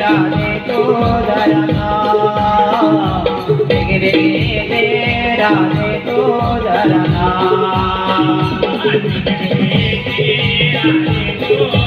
राधे तो धरना देगे देगे राधे तो धरना राधे तुझा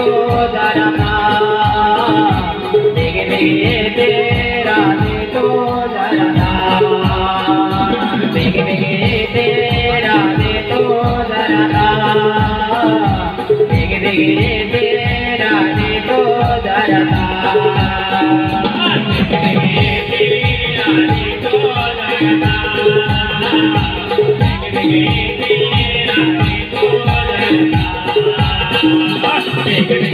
தோதரனா மிக மிக தேராதே தோதரனா மிக மிக தேராதே தோதரனா மிக மிக தேராதே தோதரனா மிக மிக தேராதே தோதரனா மிக மிக தேராதே தோதரனா Thank.